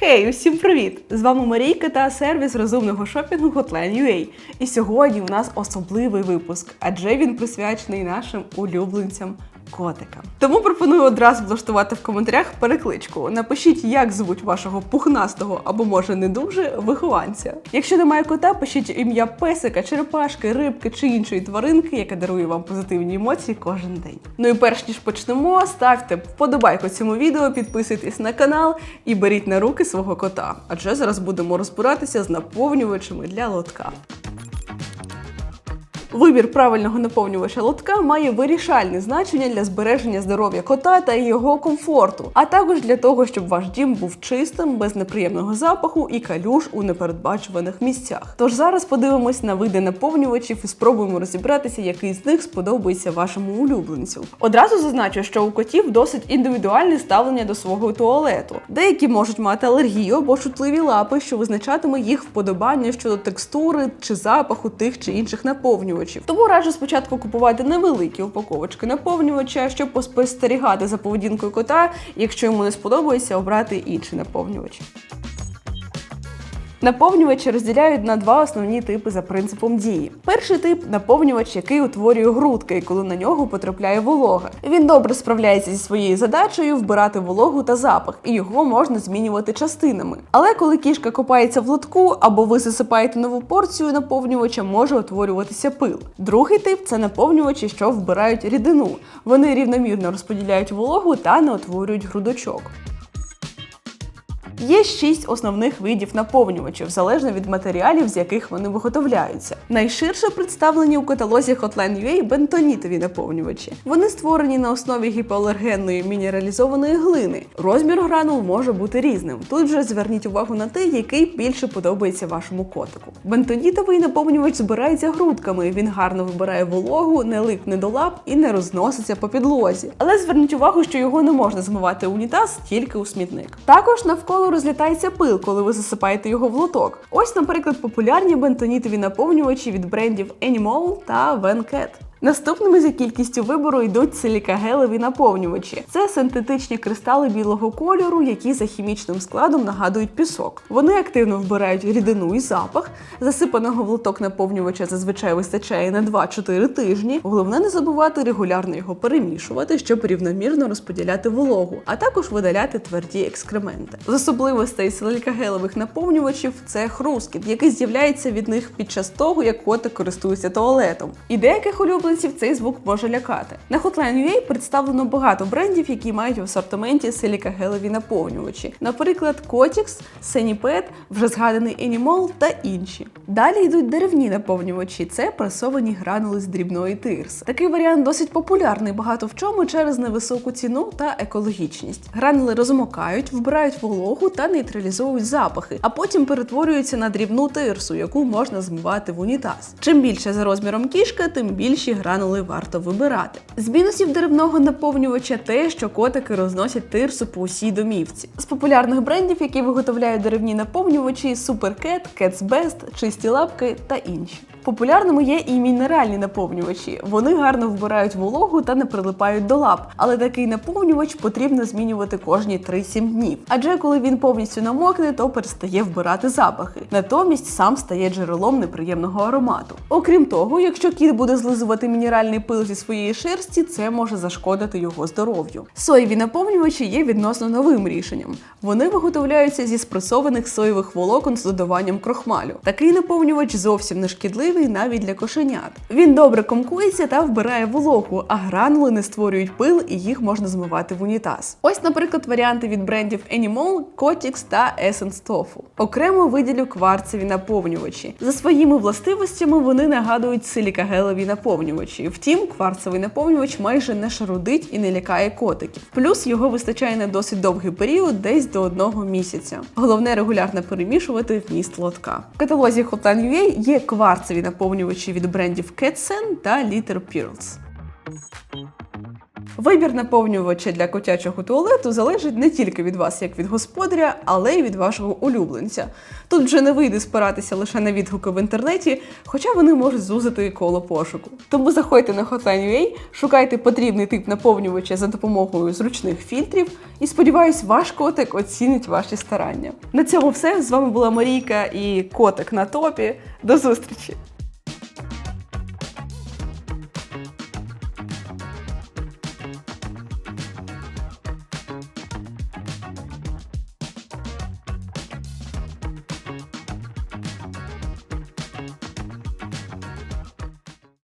Хей, усім привіт! З вами Марійка та сервіс розумного шопінгу Hotline.ua. І сьогодні у нас особливий випуск, адже він присвячений нашим улюбленцям. Котикам. Тому пропоную одразу влаштувати в коментарях перекличку. Напишіть, як звуть вашого пухнастого або може не дуже вихованця. Якщо немає кота, пишіть ім'я песика, черепашки, рибки чи іншої тваринки, яка дарує вам позитивні емоції кожен день. Ну і перш ніж почнемо, ставте вподобайку цьому відео, підписуйтесь на канал і беріть на руки свого кота. Адже зараз будемо розбиратися з наповнювачами для лотка. Вибір правильного наповнювача лотка має вирішальне значення для збереження здоров'я кота та його комфорту, а також для того, щоб ваш дім був чистим, без неприємного запаху і калюж у непередбачуваних місцях. Тож зараз подивимось на види наповнювачів і спробуємо розібратися, який з них сподобається вашому улюбленцю. Одразу зазначу, що у котів досить індивідуальне ставлення до свого туалету. Деякі можуть мати алергію або чутливі лапи, що визначатиме їх вподобання щодо текстури чи запаху тих чи інших наповнювачів. Тому раджу спочатку купувати невеликі упаковочки наповнювача, щоб поспостерігати за поведінкою кота. Якщо йому не сподобається, обрати інший наповнювач. Наповнювачі розділяють на два основні типи за принципом дії. Перший тип наповнювач, який утворює грудки, коли на нього потрапляє волога. Він добре справляється зі своєю задачею вбирати вологу та запах, і його можна змінювати частинами. Але коли кішка копається в лотку або ви засипаєте нову порцію наповнювача, може утворюватися пил. Другий тип це наповнювачі, що вбирають рідину. Вони рівномірно розподіляють вологу та не утворюють грудочок. Є шість основних видів наповнювачів, залежно від матеріалів, з яких вони виготовляються. Найширше представлені у каталозі Hotline.ua бентонітові наповнювачі. Вони створені на основі гіпоалергенної мінералізованої глини. Розмір гранул може бути різним. Тут же зверніть увагу на те, який більше подобається вашому котику. Бентонітовий наповнювач збирається грудками. Він гарно вибирає вологу, не липне до лап і не розноситься по підлозі. Але зверніть увагу, що його не можна змивати унітаз тільки у смітник. Також навколо розлітається пил, коли ви засипаєте його в лоток. Ось, наприклад, популярні бентонітові наповнювачі від брендів Animal та Vencat. Наступними за кількістю вибору йдуть силікагелеві наповнювачі. Це синтетичні кристали білого кольору, які за хімічним складом нагадують пісок. Вони активно вбирають рідину і запах. Засипаного в лоток наповнювача зазвичай вистачає на 2-4 тижні. Головне не забувати регулярно його перемішувати, щоб рівномірно розподіляти вологу, а також видаляти тверді екскременти. З особливостей силікагелевих наповнювачів це хрускіт, який з'являється від них під час того, як котик користується туалетом. І деяких улюбленців цей звук може лякати. На Hotline.ua представлено багато брендів, які мають в асортименті силікагелеві наповнювачі. Наприклад, Kotix, Senipet, вже згаданий Animal та інші. Далі йдуть деревні наповнювачі. Це пресовані гранули з дрібної тирси. Такий варіант досить популярний багато в чому через невисоку ціну та екологічність. Гранули розмокають, вбирають вологу та нейтралізовують запахи, а потім перетворюються на дрібну тирсу, яку можна змивати в унітаз. Чим більше за розміром кішка, тим більші гранули варто вибирати. З мінусів деревного наповнювача те, що котики розносять тирсу по усій домівці. З популярних брендів, які виготовляють деревні наповнювачі, Supercat, Cat's Бест, чисті лапки та інші. Популярними є і мінеральні наповнювачі. Вони гарно вбирають вологу та не прилипають до лап, але такий наповнювач потрібно змінювати кожні 3-7 днів. Адже коли він повністю намокне, то перестає вбирати запахи. Натомість сам стає джерелом неприємного аромату. Окрім того, якщо кіт буде злизувати мінеральний пил зі своєї шерсті, це може зашкодити його здоров'ю. Соєві наповнювачі є відносно новим рішенням. Вони виготовляються зі спресованих соєвих волокон з додаванням крохмалю. Такий наповнювач зовсім не шкідливий навіть для кошенят. Він добре комкується та вбирає вологу, а гранули не створюють пил і їх можна змивати в унітаз. Ось, наприклад, варіанти від брендів Animal, Kotix та Essence Tofu. Окремо виділю кварцеві наповнювачі. За своїми властивостями вони нагадують силікагелеві наповнювачі. Втім, кварцевий наповнювач майже не шарудить і не лякає котиків. Плюс його вистачає на досить довгий період, десь до одного місяця. Головне регулярно перемішувати вміст лотка. В каталозі Hotline.ua є кварцеві наповнювачі від брендів Catsen та Litter Pearls. Вибір наповнювача для котячого туалету залежить не тільки від вас, як від господаря, але й від вашого улюбленця. Тут вже не вийде спиратися лише на відгуки в інтернеті, хоча вони можуть зузити коло пошуку. Тому заходьте на Hotline.ua, шукайте потрібний тип наповнювача за допомогою зручних фільтрів і сподіваюсь, ваш котик оцінить ваші старання. На цьому все. З вами була Марійка і котик на топі. До зустрічі!